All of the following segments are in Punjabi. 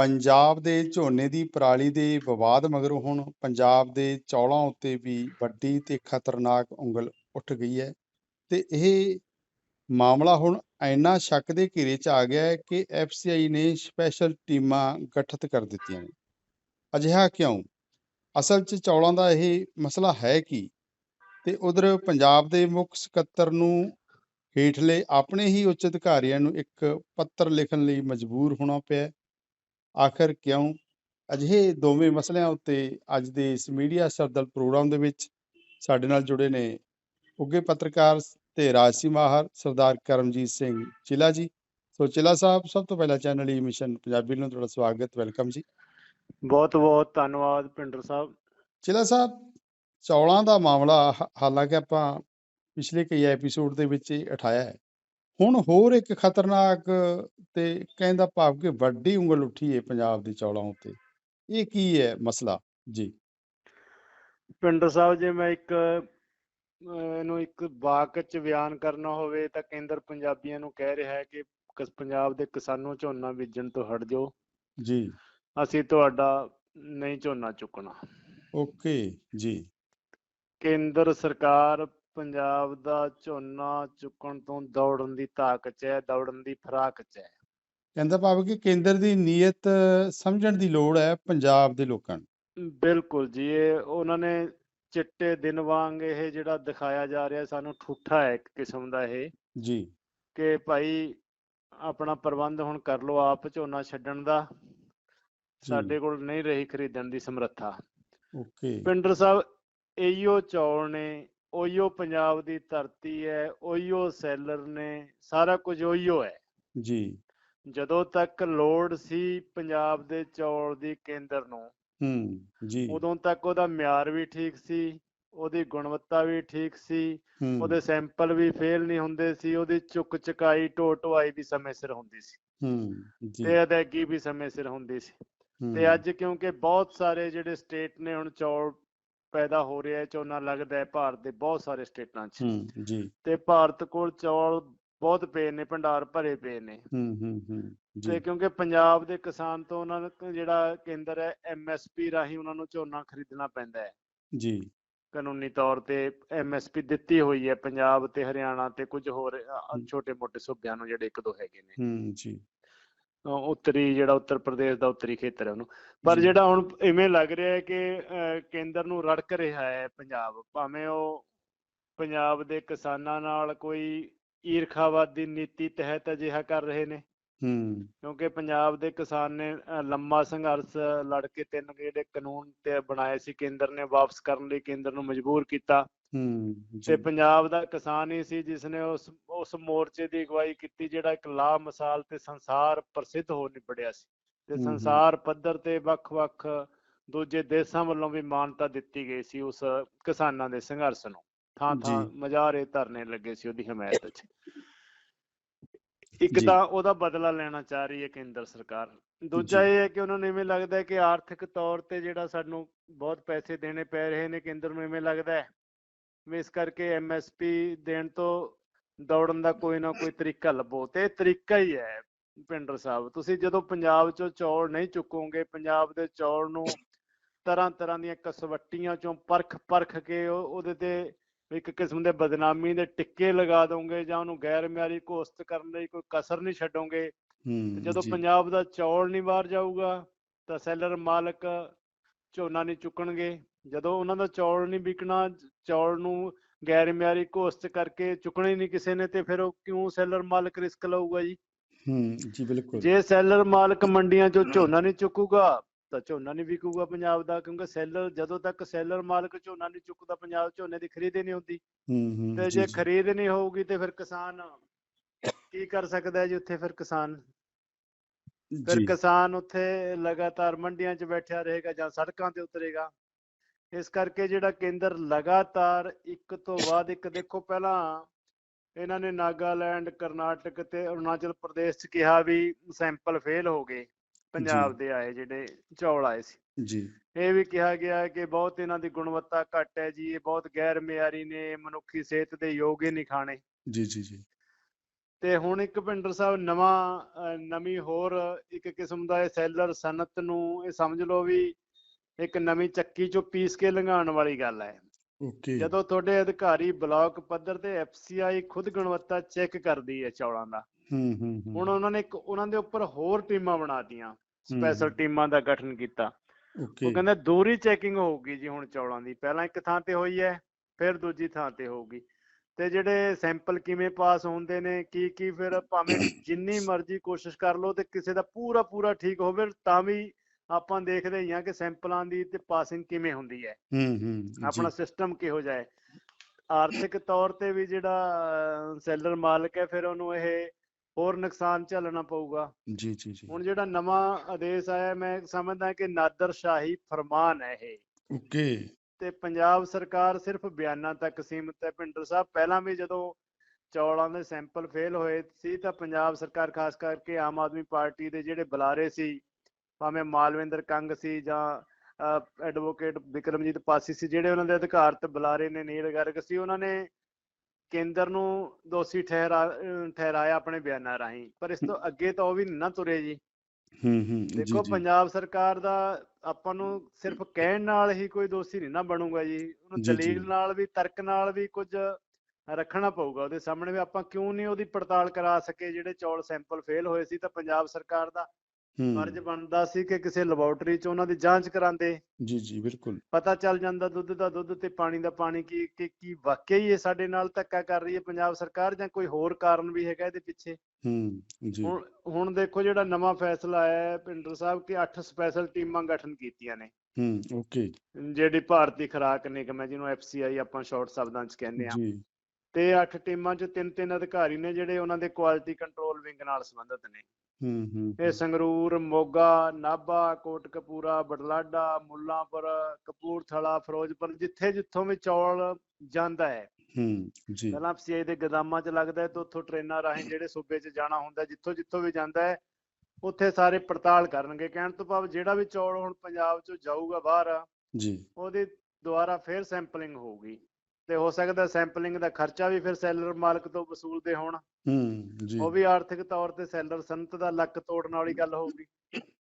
ਪੰਜਾਬ ਦੇ ਝੋਨੇ ਦੀ ਪਰਾਲੀ ਦੇ ਵਿਵਾਦ ਮਗਰੋਂ ਹੁਣ ਪੰਜਾਬ ਦੇ ਚੌਲਾਂ ਉੱਤੇ ਵੀ ਵੱਡੀ ਤੇ ਖਤਰਨਾਕ ਉਂਗਲ ਉੱਠ ਗਈ ਹੈ ਤੇ ਇਹ ਮਾਮਲਾ ਹੁਣ ਇੰਨਾ ਸ਼ੱਕ ਦੇ ਘੇਰੇ 'ਚ ਆ ਗਿਆ ਹੈ ਕਿ ਐਫਸੀਆਈ ਨੇ ਸਪੈਸ਼ਲ ਟੀਮਾਂ ਗਠਿਤ ਕਰ ਦਿੱਤੀਆਂ ਨੇ। ਅਜਿਹਾ ਕਿਉਂ? ਅਸਲ 'ਚ ਚੌਲਾਂ ਦਾ ਇਹ ਮਸਲਾ ਹੈ ਕੀ? ਤੇ ਉਧਰ ਪੰਜਾਬ ਦੇ ਮੁੱਖ ਸਕੱਤਰ ਨੂੰ ਹੇਠਲੇ ਆਪਣੇ ਹੀ ਉੱਚ ਅਧਿਕਾਰੀਆਂ ਨੂੰ ਇੱਕ ਪੱਤਰ ਲਿਖਣ ਲਈ ਮਜਬੂਰ ਹੋਣਾ ਪਿਆ ਆਖਰ ਕਿਉਂ? ਅਜਿਹੇ ਦੋਵੇਂ ਮਸਲਿਆਂ ਉੱਤੇ ਅੱਜ ਦੇ ਇਸ ਮੀਡੀਆ ਸਰਦਲ ਪ੍ਰੋਗਰਾਮ ਦੇ ਵਿੱਚ ਸਾਡੇ ਨਾਲ ਜੁੜੇ ਨੇ ਉੱਗੇ ਪੱਤਰਕਾਰ ਤੇ ਰਾਜਸੀ ਮਾਹਰ ਸਰਦਾਰ ਕਰਮਜੀਤ ਸਿੰਘ ਚਿਲਾ ਜੀ। ਸੋ ਚਿਲਾ ਸਾਹਿਬ ਸਭ ਤੋਂ ਪਹਿਲਾਂ ਚੈਨਲ ਈ ਮਿਸ਼ਨ ਪੰਜਾਬੀ ਨੂੰ ਤੁਹਾਡਾ ਸਵਾਗਤ ਵੈਲਕਮ ਜੀ। ਬਹੁਤ ਬਹੁਤ ਧੰਨਵਾਦ ਪਿੰਡਰ ਸਾਹਿਬ। ਚਿਲਾ ਸਾਹਿਬ ਚੌਲਾਂ ਦਾ ਮਾਮਲਾ ਹਾਲਾਂਕਿ ਆਪਾਂ ਪਿਛਲੇ ਕਈ ਐਪੀਸੋਡ ਦੇ ਵਿੱਚ ਹੀ ਉਠਾਇਆ ਹੈ। ਹੁਣ ਹੋਰ ਇੱਕ ਖਤਰਨਾਕ ਤੇ ਕਹਿੰਦਾ ਭਾਵ ਕਿ ਵੱਡੀ ਉਂਗਲ ਉੱਠੀ ਹੈ ਪੰਜਾਬ ਦੇ ਚੌਲਾਂ ਉੱਤੇ। ਇਹ ਕੀ ਹੈ ਮਸਲਾ? ਜੀ। ਪਿੰਡਰ ਸਾਹਿਬ ਜੇ ਮੈਂ ਇੱਕ ਇਹਨੂੰ ਇੱਕ ਵਾਕ ਚ ਬਿਆਨ ਕਰਨਾ ਹੋਵੇ ਤਾਂ ਕੇਂਦਰ ਪੰਜਾਬੀਆਂ ਨੂੰ ਕਹਿ ਰਿਹਾ ਹੈ ਕਿ ਕਿਸ- ਪੰਜਾਬ ਦੇ ਕਿਸਾਨੋਂ ਝੋਨਾ ਬੀਜਣ ਤੋਂ ਹਟ ਜਾਓ। ਜੀ। ਅਸੀਂ ਤੁਹਾਡਾ ਨਹੀਂ ਝੋਨਾ ਚੁੱਕਣਾ। ਓਕੇ ਜੀ। ਕੇਂਦਰ ਸਰਕਾਰ ਪੰਜਾਬ ਦਾ ਝੋਨਾ ਚੁੱਕਣ ਤੋਂ ਦੌੜਨ ਦੀ ਤਾਕਤ 'ਚ ਹੈ ਦੌੜਨ ਦੀ ਫਰਾਕ 'ਚ ਹੈ। ਕਹਿੰਦਾ ਭਾਵ ਕਿ ਕੇਂਦਰ ਦੀ ਨੀਅਤ ਸਮਝਣ ਦੀ ਲੋੜ ਹੈ ਪੰਜਾਬ ਦੇ ਲੋਕਾਂ ਨੂੰ। ਬਿਲਕੁਲ ਜੀ ਇਹ ਉਹਨਾਂ ਨੇ ਚਿੱਟੇ ਦਿਨ ਵਾਂਗ ਇਹ ਜਿਹੜਾ ਦਿਖਾਇਆ ਜਾ ਰਿਹਾ ਸਾਨੂੰ ਠੂਠਾ ਹੈ ਇੱਕ ਕਿਸਮ ਦਾ ਇਹ। ਜੀ। ਕਿ ਭਾਈ ਆਪਣਾ ਪ੍ਰਬੰਧ ਹੁਣ ਕਰ ਲਓ ਆਪ ਝੋਨਾ ਛੱਡਣ ਦਾ। ਸਾਡੇ ਕੋਲ ਨਹੀਂ ਰਹੀ ਖਰੀਦਣ ਦੀ ਸਮਰੱਥਾ। ਓਕੇ। ਪਿੰਡਰ ਸਾਹਿਬ ਇਹੋ ਚੌਲ ਨੇ ਉਹੀਓ ਪੰਜਾਬ ਦੀ ਧਰਤੀ ਹੈ ਉਹੀਓ ਸੈਲਰ ਨੇ ਸਾਰਾ ਕੁਝ ਉਹੀਓ ਹੈ। ਜੀ। ਜਦੋਂ ਤੱਕ ਲੋੜ ਸੀ ਪੰਜਾਬ ਦੇ ਚੌਲ ਦੀ ਕੇਂਦਰ ਨੂੰ ਹੂੰ ਜੀ। ਉਦੋਂ ਤੱਕ ਉਹਦਾ ਮਿਆਰ ਵੀ ਠੀਕ ਸੀ ਉਹਦੀ ਗੁਣਵੱਤਾ ਵੀ ਠੀਕ ਸੀ ਉਹਦੇ ਸੈਂਪਲ ਵੀ ਫੇਲ ਨਹੀਂ ਹੁੰਦੇ ਸੀ ਉਹਦੀ ਚੁੱਕ ਚੁਕਾਈ ਢੁਆਈ ਵੀ ਸਮੇਂ ਸਿਰ ਹੁੰਦੀ ਸੀ। ਹੂੰ ਜੀ। ਤੇ ਅਦਾਇਗੀ ਵੀ ਸਮੇਂ ਸਿਰ ਹੁੰਦੀ ਸੀ। ਤੇ ਅੱਜ ਕਿਉਂਕਿ ਬਹੁਤ ਸਾਰੇ ਜਿਹੜੇ ਸਟੇਟ ਨੇ ਹੁਣ ਚੌਲ ਪੈਦਾ ਹੋ ਰਿਹਾ ਹੈ ਝੋਨਾ ਲੱਗਦਾ ਹੈ ਭਾਰਤ ਦੇ ਬਹੁਤ ਸਾਰੇ ਸਟੇਟਾਂ 'ਚ। ਹੂੰ ਜੀ। ਤੇ ਭਾਰਤ ਕੋਲ ਚੌਲ ਬਹੁਤ ਪਏ ਨੇ ਭੰਡਾਰ ਭਰੇ ਪਏ ਨੇ। ਹੂੰ ਹੂੰ ਹੂੰ ਤੇ ਕਿਉਂਕਿ ਪੰਜਾਬ ਦੇ ਕਿਸਾਨ ਤੋਂ ਉਹਨਾਂ ਨੂੰ ਜਿਹੜਾ ਕੇਂਦਰ ਹੈ ਐਮਐਸਪੀ ਰਾਹੀਂ ਉਹਨਾਂ ਨੂੰ ਝੋਨਾ ਖਰੀਦਣਾ ਪੈਂਦਾ ਹੈ। ਜੀ। ਕਾਨੂੰਨੀ ਤੌਰ ਤੇ ਐਮਐਸਪੀ ਦਿੱਤੀ ਹੋਈ ਹੈ ਪੰਜਾਬ ਤੇ ਹਰਿਆਣਾ ਤੇ ਕੁਝ ਹੋਰ ਹਮ। ਛੋਟੇ ਮੋਟੇ ਸੂਬਿਆਂ ਨੂੰ ਜਿਹੜੇ ਇੱਕ ਦੋ ਹੈਗੇ ਨੇ। ਹੂੰ ਜੀ। ਉੱਤਰੀ ਜਿਹੜਾ ਉੱਤਰ ਪ੍ਰਦੇਸ਼ ਦਾ ਉੱਤਰੀ ਖੇਤਰ ਹੈ ਉਹਨੂੰ। ਪਰ। ਜਿਹੜਾ ਹੁਣ ਇਵੇਂ ਲੱਗ ਰਿਹਾ ਹੈ ਕਿ ਕੇਂਦਰ ਨੂੰ ਰੜਕ ਰਿਹਾ ਹੈ ਪੰਜਾਬ ਭਾਵੇਂ ਉਹ ਪੰਜਾਬ ਦੇ ਕਿਸਾਨਾਂ ਨਾਲ ਕੋਈ ਈਰਖਾਵਾਦੀ ਨੀਤੀ ਤਹਿਤ ਅਜਿਹਾ ਕਰ ਰਹੇ ਨੇ। ਹੂੰ। ਕਿਉਂਕਿ ਪੰਜਾਬ ਦੇ ਕਿਸਾਨ ਨੇ ਲੰਮਾ ਸੰਘਰਸ਼ ਲੜ ਕੇ ਤਿੰਨ ਜਿਹੜੇ ਕਾਨੂੰਨ ਤੇ ਬਣਾਏ ਸੀ। ਕੇਂਦਰ ਨੇ ਵਾਪਸ ਕਰਨ ਲਈ ਕੇਂਦਰ ਨੂੰ ਮਜਬੂਰ ਕੀਤਾ। ਹੂੰ ਤੇ ਪੰਜਾਬ ਦਾ ਕਿਸਾਨ ਹੀ ਸੀ ਜਿਸ ਨੇ ਉਸ ਉਸ ਮੋਰਚੇ ਦੀ ਅਗਵਾਈ ਕੀਤੀ ਜਿਹੜਾ ਇੱਕ ਲਾ ਮਿਸਾਲ ਤੇ ਸੰਸਾਰ ਪ੍ਰਸਿੱਧ ਹੋ ਨਿਬੜਿਆ ਸੀ ਤੇ। ਸੰਸਾਰ ਪੱਧਰ ਤੇ ਵੱਖ-ਵੱਖ ਦੂਜੇ ਦੇਸ਼ਾਂ ਵੱਲੋਂ ਵੀ ਮਾਨਤਾ ਦਿੱਤੀ ਗਈ ਸੀ ਉਸ ਕਿਸਾਨਾਂ ਦੇ ਸੰਘਰਸ਼ ਨੂੰ ਥਾਂ ਥਾਂ ਜੀ। ਮਜ਼ਾਰੇ ਧਰਨੇ ਲੱਗੇ ਸੀ ਉਹਦੀ ਹਮਾਇਤ 'ਚ ਇੱਕ। ਤਾਂ ਉਹਦਾ ਬਦਲਾ ਲੈਣਾ ਚਾਹ ਰਹੀ ਹੈ ਕੇਂਦਰ ਸਰਕਾਰ ਦੂਜਾ। ਇਹ ਹੈ ਕਿ ਉਹਨਾਂ ਨੂੰ ਇਵੇਂ ਲੱਗਦਾ ਹੈ ਕਿ ਆਰਥਿਕ ਤੌਰ ਤੇ ਜਿਹੜਾ ਸਾਨੂੰ ਬਹੁਤ ਪੈਸੇ ਦੇਣੇ ਪੈ ਰਹੇ ਨੇ ਕੇਂਦਰ ਨੂੰ ਇਵੇਂ ਲੱਗਦਾ ਹੈ ਵੀ ਇਸ ਕਰਕੇ ਐਮਐਸਪੀ ਦੇਣ ਤੋਂ ਦੌੜਨ ਦਾ ਕੋਈ ਨਾ ਕੋਈ ਤਰੀਕਾ ਲੱਭੋ ਤੇ ਇਹ ਤਰੀਕਾ ਹੀ ਹੈ ਪਿੰਡਰ ਸਾਹਿਬ ਤੁਸੀਂ ਜਦੋਂ ਪੰਜਾਬ ਚੋਂ ਚੌਲ ਨਹੀਂ ਚੁੱਕੋਗੇ ਪੰਜਾਬ ਦੇ ਚੌਲ ਨੂੰ ਤਰ੍ਹਾਂ ਤਰ੍ਹਾਂ ਦੀਆਂ ਕਸਵੱਟੀਆਂ ਚੋਂ ਪਰਖ ਪਰਖ ਕੇ ਉਹ- ਉਹਦੇ ਤੇ ਇੱਕ ਕਿਸਮ ਦੇ ਬਦਨਾਮੀ ਦੇ ਟਿੱਕੇ ਲਗਾ ਦੋਗੇ ਜਾਂ ਉਹਨੂੰ ਗੈਰ ਮਿਆਰੀ ਘੋਸ਼ਿਤ ਕਰਨ ਲਈ ਕੋਈ ਕਸਰ ਨਹੀਂ ਛੱਡੋਗੇ ਜਦੋਂ। ਪੰਜਾਬ ਦਾ ਚੌਲ ਨਹੀਂ ਬਾਹਰ ਜਾਊਗਾ ਤਾਂ ਸੈਲਰ ਮਾਲਕ ਝੋਨਾ ਨਹੀਂ ਚੁੱਕਣਗੇ। ਜਦੋਂ ਉਹਨਾਂ ਦਾ ਚੌਲ ਨਹੀਂ ਵਿਕਣਾ ਚੌਲ ਨੂੰ ਗੈਰ ਮਿਆਰੀ ਘੋਸ਼ਿਤ ਕਰਕੇ ਚੁੱਕਣਾ ਨਹੀਂ ਕਿਸੇ ਨੇ ਤੇ ਫਿਰ ਉਹ ਕਿਉਂ ਸੈਲਰ ਮਾਲਕ ਰਿਸਕ ਲਊਗਾ ਜੀ? ਹੂੰ ਜੀ ਬਿਲਕੁਲ। ਜੇ ਸੈਲਰ ਮਾਲਕ ਮੰਡੀਆਂ 'ਚੋਂ ਝੋਨਾ ਨਹੀਂ ਚੁੱਕੂਗਾ ਤਾਂ ਝੋਨਾ ਨਹੀਂ ਵਿਕੂਗਾ ਪੰਜਾਬ ਦਾ ਕਿਉਂਕਿ ਸੈਲਰ ਜਦੋਂ ਤੱਕ ਸੈਲਰ ਮਾਲਕ ਝੋਨਾ ਨਹੀਂ ਚੁੱਕਦਾ ਪੰਜਾਬ ਝੋਨੇ ਦੀ ਖਰੀਦ ਨਹੀਂ ਹੁੰਦੀ। ਹੂੰ ਹੂੰ ਤੇ ਜੀ। ਖਰੀਦ ਨਹੀਂ ਹੋਊਗੀ ਤੇ ਫਿਰ ਕਿਸਾਨ ਕੀ ਕਰ ਸਕਦਾ ਜੀ ਉੱਥੇ ਫਿਰ ਕਿਸਾਨ? ਫਿਰ ਕਿਸਾਨ ਉੱਥੇ ਲਗਾਤਾਰ ਮੰਡੀਆਂ 'ਚ ਬੈਠਿਆ ਰਹੇਗਾ ਜਾਂ ਸੜਕਾਂ ਤੇ ਉਤਰੇਗਾ। ਇਸ ਕਰਕੇ ਜਿਹੜਾ ਕੇਂਦਰ ਲਗਾਤਾਰ ਇੱਕ ਤੋਂ ਬਾਅਦ ਇੱਕ ਦੇਖੋ ਪਹਿਲਾਂ ਇਹਨਾਂ ਨੇ ਨਾਗਾਲੈਂਡ ਕਰਨਾਟਕ ਤੇ ਅਰੁਣਾਚਲ ਪ੍ਰਦੇਸ਼ 'ਚ ਕਿਹਾ ਵੀ ਸੈਂਪਲ ਫੇਲ ਹੋ ਗਏ। ਪੰਜਾਬ ਦੇ ਆਏ ਜਿਹੜੇ ਚੌਲ ਆਏ ਸੀ। ਜੀ। ਇਹ ਵੀ ਕਿਹਾ ਗਿਆ ਕਿ ਬਹੁਤ ਇਹਨਾਂ ਦੀ ਗੁਣਵੱਤਾ ਘੱਟ ਹੈ ਜੀ ਇਹ ਬਹੁਤ ਗੈਰ ਮਿਆਰੀ ਨੇ ਮਨੁੱਖੀ ਸਿਹਤ ਦੇ ਯੋਗ ਹੀ ਨਹੀਂ ਖਾਣੇ। ਜੀ ਜੀ ਜੀ। ਤੇ ਹੁਣ ਇੱਕ ਭਿੰਡਰ ਸਾਹਿਬ ਨਵਾਂ ਨਵੀਂ ਹੋਰ ਇੱਕ ਕਿਸਮ ਦਾ ਇਹ ਸੈਲਰ ਸਨਅਤ ਨੂੰ ਇਹ ਸਮਝ ਲਓ ਵੀ ਇੱਕ ਨਵੀਂ ਚੱਕੀ ਚੋਂ ਪੀਸ ਕੇ ਲੰਘਾਉਣ ਵਾਲੀ ਗੱਲ ਹੈ। ਜਦੋਂ ਤੁਹਾਡੇ ਅਧਿਕਾਰੀ ਬਲਾਕ ਪੱਧਰ ਤੇ ਐਫਸੀਆਈ ਖੁਦ ਗੁਣਵੱਤਾ ਚੈੱਕ ਕਰਦੀ ਹੈ ਚੌਲਾਂ ਦਾ ਹੂੰ ਹੂੰ ਹੂੰ। ਹੁਣ ਉਹਨਾਂ ਨੇ ਇੱਕ ਉਹਨਾਂ ਦੇ ਉੱਪਰ ਹੋਰ ਟੀਮਾਂ ਬਣਾਤੀਆਂ ਸਪੈਸ਼ਲ। ਟੀਮਾਂ ਦਾ ਗਠਨ ਕੀਤਾ। ਉਹ ਕਹਿੰਦਾ ਦੂਰੀ ਚੈਕਿੰਗ ਹੋਊਗੀ ਜੀ ਹੁਣ ਚੌਲਾਂ ਦੀ ਪਹਿਲਾਂ ਇੱਕ ਥਾਂ ਤੇ ਹੋਈ ਹੈ ਫਿਰ ਦੂਜੀ ਥਾਂ ਤੇ ਹੋਊਗੀ। ਤੇ ਜਿਹੜੇ ਸੈਂਪਲ ਕਿਵੇਂ ਪਾਸ ਹੁੰਦੇ ਨੇ ਕੀ ਕੀ ਫਿਰ ਭਾਵੇਂ ਜਿੰਨੀ ਮਰਜ਼ੀ ਕੋਸ਼ਿਸ਼ ਕਰ ਲਓ ਤੇ ਕਿਸੇ ਦਾ ਪੂਰਾ ਪੂਰਾ ਠੀਕ ਹੋਵੇ ਤਾਂ ਵੀ ਆਪਾਂ ਦੇਖਦੇ ਹੀ ਆ ਕਿ ਸੈਂਪਲਾਂ ਦੀ ਤੇ ਪਾਸਿੰਗ ਕਿਵੇਂ ਹੁੰਦੀ ਹੈ। ਹੂੰ ਹੂੰ ਆਪਣਾ ਸਿਸਟਮ ਕਿਹੋ ਹੈ। ਆਰਥਿਕ ਤੌਰ ਤੇ ਵੀ ਜਿਹੜਾ ਸੈਲਰ ਮਾਲਕ ਹੈ ਫਿਰ ਉਹਨੂੰ ਇਹ ਹੋਰ ਨੁਕਸਾਨ ਝੱਲਣਾ ਪਊਗਾ। ਜੀ ਜੀ ਜੀ। ਹੁਣ ਜਿਹੜਾ ਨਵਾਂ ਆਦੇਸ਼ ਆਇਆ ਮੈਂ ਸਮਝਦਾ ਕਿ ਨਾਦਰਸ਼ਾਹੀ ਫਰਮਾਨ ਹੈ ਇਹ। ਓਕੇ। ਤੇ ਪੰਜਾਬ ਸਰਕਾਰ ਸਿਰਫ ਬਿਆਨਾਂ ਤੱਕ ਸੀਮਿਤ ਹੈ। ਭਿੰਡਰ ਸਾਹਿਬ ਪਹਿਲਾਂ ਵੀ ਜਦੋਂ ਚੌਲਾਂ ਦੇ ਸੈਂਪਲ ਫੇਲ ਹੋਏ ਸੀ ਤਾਂ ਪੰਜਾਬ ਸਰਕਾਰ ਖਾਸ ਕਰਕੇ ਆਮ ਆਦਮੀ ਪਾਰਟੀ ਦੇ ਜਿਹੜੇ ਬੁਲਾਰੇ ਸੀ ਭਾਵੇਂ ਮਾਲਵਿੰਦਰ ਕੰਗ ਸੀ ਜਾਂ ਐਡਵੋਕੇਟ ਵਿਕਰਮਜੀਤ ਪਾਸੀ ਸੀ ਜਿਹੜੇ ਉਹਨਾਂ ਦੇ ਅਧਿਕਾਰਤ ਬੁਲਾਰੇ ਨੇ ਨੀਲ ਗਰਗ ਸੀ ਉਹਨਾਂ ਨੇ ਕੇਂਦਰ ਨੂੰ ਦੋਸ਼ੀ ਠਹਿਰਾ ਠਹਿਰਾਇਆ ਆਪਣੇ ਬਿਆਨਾਂ ਰਾਹੀਂ। ਪਰ ਇਸ ਤੋਂ ਅੱਗੇ ਤਾਂ ਉਹ ਵੀ ਨਾ ਤੁਰੇ ਜੀ। ਹੂੰ ਹੂੰ ਦੇਖੋ ਪੰਜਾਬ ਸਰਕਾਰ ਦਾ ਆਪਾਂ ਨੂੰ ਸਿਰਫ ਕਹਿਣ ਨਾਲ ਹੀ ਕੋਈ ਦੋਸ਼ੀ ਨਹੀਂ ਨਾ ਬਣੂਗਾ ਜੀ। ਉਹਨੂੰ। ਦਲੀਲ ਨਾਲ ਵੀ ਤਰਕ ਨਾਲ ਵੀ ਕੁਝ ਰੱਖਣਾ ਪਊਗਾ। ਉਹਦੇ ਸਾਹਮਣੇ ਵੀ ਆਪਾਂ ਕਿਉਂ ਨਹੀਂ ਉਹਦੀ ਪੜਤਾਲ ਕਰਾ ਸਕੇ ਜਿਹੜੇ ਚੌਲ ਸੈਂਪਲ ਫੇਲ ਹੋਏ ਸੀ ਤਾਂ ਪੰਜਾਬ ਸਰਕਾਰ ਦਾ ਫਰਜ਼ ਬਣਦਾ ਸੀ ਕਿ ਕਿਸੇ ਲੈਬੋਰਟਰੀ 'ਚ ਉਹਨਾਂ ਦੀ ਜਾਂਚ ਕਰਾਉਂਦੇ। ਜੀ ਜੀ ਬਿਲਕੁਲ। ਪਤਾ ਚੱਲ ਜਾਂਦਾ ਦੁੱਧ ਦਾ ਦੁੱਧ ਤੇ ਪਾਣੀ ਦਾ ਪਾਣੀ ਕੀ ਕਿ ਕੀ ਵਾਕਈ ਇਹ ਸਾਡੇ ਨਾਲ ਧੱਕਾ ਕਰ ਰਹੀ ਹੈ ਪੰਜਾਬ ਸਰਕਾਰ ਜਾਂ ਕੋਈ ਹੋਰ ਕਾਰਨ ਵੀ ਹੈਗਾ ਇਹਦੇ ਪਿੱਛੇ? ਹੂੰ ਜੀ। ਹੁਣ ਹੁਣ ਦੇਖੋ ਜਿਹੜਾ ਨਵਾਂ ਫੈਸਲਾ ਆਇਆ ਹੈ ਭਿੰਡਰ ਸਾਹਿਬ ਕਿ 8 ਸਪੈਸ਼ਲ ਟੀਮਾਂ ਗਠਨ ਕੀਤੀਆਂ ਨੇ। ਹੂੰ ਓਕੇ। ਜਿਹੜੀ ਭਾਰਤੀ ਖੁਰਾਕ ਨਿਗਮ ਹੈ ਜਿਹਨੂੰ ਐਫਸੀਆਈ ਆਪਾਂ ਸ਼ਾਰਟ ਸ਼ਬਦਾਂ 'ਚ ਕਹਿੰਦੇ ਆ ਜੀ। ਤੇ 8 ਟੀਮਾਂ 'ਚ ਤਿੰਨ ਤਿੰਨ ਅਧਿਕਾਰੀ ਨੇ ਜਿਹੜੇ ਉਹਨਾਂ ਦੇ ਕੁਆਲਿਟੀ ਕੰਟਰੋਲ ਵਿੰਗ ਨਾਲ ਸੰਬੰਧਿਤ ਨੇ। ਹੂੰ ਹੂੰ ਇਹ ਸੰਗਰੂਰ ਮੋਗਾ ਨਾਭਾ ਕੋਟਕਪੂਰਾ ਬਡਲਾਡਾ ਮੁੱਲਾਂਪੁਰ ਕਪੂਰਥਲਾ ਫਿਰੋਜ਼ਪੁਰ ਜਿੱਥੇ ਜਿੱਥੋਂ ਵੀ ਚੌਲ ਜਾਂਦਾ ਹੈ। ਹੂੰ ਜੀ। ਪਹਿਲਾਂ ਐਫਸੀਆਈ ਦੇ ਗਦਾਮਾਂ 'ਚ ਲੱਗਦਾ ਹੈ ਤੇ ਉੱਥੋਂ ਟ੍ਰੇਨਾਂ ਰਾਹੀਂ ਜਿਹੜੇ ਸੂਬੇ 'ਚ ਜਾਣਾ ਹੁੰਦਾ ਜਿੱਥੋਂ ਜਿੱਥੋਂ ਵੀ ਜਾਂਦਾ ਹੈ ਉੱਥੇ ਸਾਰੇ ਪੜਤਾਲ ਕਰਨਗੇ। ਕਹਿਣ ਤੋਂ ਭਾਵ ਜਿਹੜਾ ਵੀ ਚੌਲ ਹੁਣ ਪੰਜਾਬ 'ਚੋਂ ਜਾਊਗਾ ਬਾਹਰ ਜੀ। ਉਹਦੀ ਦੁਬਾਰਾ ਫਿਰ ਸੈਂਪਲਿੰਗ ਹੋਊਗੀ। ਤੇ ਹੋ ਸਕਦਾ ਸੈਂਪਲਿੰਗ ਦਾ ਖਰਚਾ ਵੀ ਫਿਰ ਸੈਲਰ ਮਾਲਕ ਤੋਂ ਵਸੂਲਦੇ ਹੋਣ। ਹੂੰ ਜੀ। ਉਹ ਵੀ ਆਰਥਿਕ ਤੌਰ ਤੇ ਸੈਲਰ ਸੰਤ ਦਾ ਲੱਕ ਤੋੜਨ ਵਾਲੀ ਗੱਲ ਹੋਊਗੀ।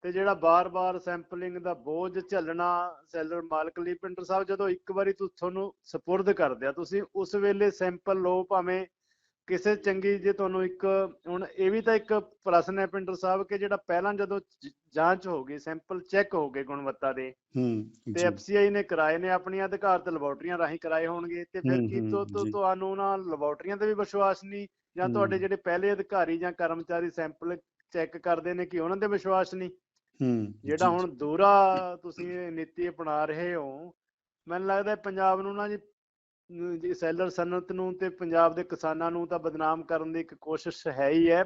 ਤੇ ਜਿਹੜਾ ਬਾਰ-ਬਾਰ ਸੈਂਪਲਿੰਗ ਦਾ ਬੋਝ ਝੱਲਣਾ ਸੈਲਰ ਮਾਲਕ ਲਈ ਪਿੰਡਰ ਸਾਹਿਬ ਜਦੋਂ ਇੱਕ ਵਾਰੀ ਤੁਹਾਨੂੰ ਸਪੁਰਦ ਕਰ ਦਿਆ ਤੁਸੀਂ ਉਸ ਵੇਲੇ ਸੈਂਪਲ ਲਓ ਭਾਵੇਂ ਕਿਸੇ ਚੰਗੀ ਜੇ ਤੁਹਾਨੂੰ ਇੱਕ ਹੁਣ ਇਹ ਵੀ ਤਾਂ ਇੱਕ ਪ੍ਰਸ਼ਨ ਹੈ ਪਿੰਡਰ ਸਾਹਿਬ ਕਿ ਜਿਹੜਾ ਪਹਿਲਾਂ ਜਦੋਂ ਜਾਂਚ ਹੋ ਗਈ ਸੈਂਪਲ ਚੈੱਕ ਹੋ ਗਏ ਗੁਣਵੱਤਾ ਦੇ ਹੂੰ ਤੇ ਐਫਸੀਆਈ ਨੇ ਕਰਾਏ ਨੇ ਆਪਣੀਆਂ ਅਧਿਕਾਰਤ ਲੈਬੋਰਟਰੀਆਂ ਰਾਹੀਂ ਕਰਾਏ ਹੋਣਗੇ ਤੇ ਫਿਰ ਕੀ ਤੋ ਤੋ-। ਤੁਹਾਨੂੰ ਉਹਨਾਂ ਲੈਬੋਰਟਰੀਆਂ ਤੇ ਵੀ ਵਿਸ਼ਵਾਸ ਨਹੀਂ ਜਾਂ ਤੁਹਾਡੇ। ਜਿਹੜੇ ਪਹਿਲੇ ਅਧਿਕਾਰੀ ਜਾਂ ਕਰਮਚਾਰੀ ਸੈਂਪਲ ਚੈੱਕ ਕਰਦੇ ਨੇ ਕਿ ਉਹਨਾਂ ਦੇ ਵਿਸ਼ਵਾਸ ਨਹੀਂ ਹੂੰ ਜਿਹੜਾ ਹੁਣ ਦੂਰਾ ਤੁਸੀਂ ਨੀਤੀ ਅਪਣਾ ਰਹੇ ਹੋ ਮੈਨੂੰ ਲੱਗਦਾ ਪੰਜਾਬ ਨੂੰ ਨਾ ਜੀ ਸੈਲਰ ਸਨਅਤ ਨੂੰ ਤੇ ਪੰਜਾਬ ਦੇ ਕਿਸਾਨਾਂ ਨੂੰ ਤਾਂ ਬਦਨਾਮ ਕਰਨ ਦੀ ਇੱਕ ਕੋਸ਼ਿਸ਼ ਹੈ ਹੀ ਹੈ।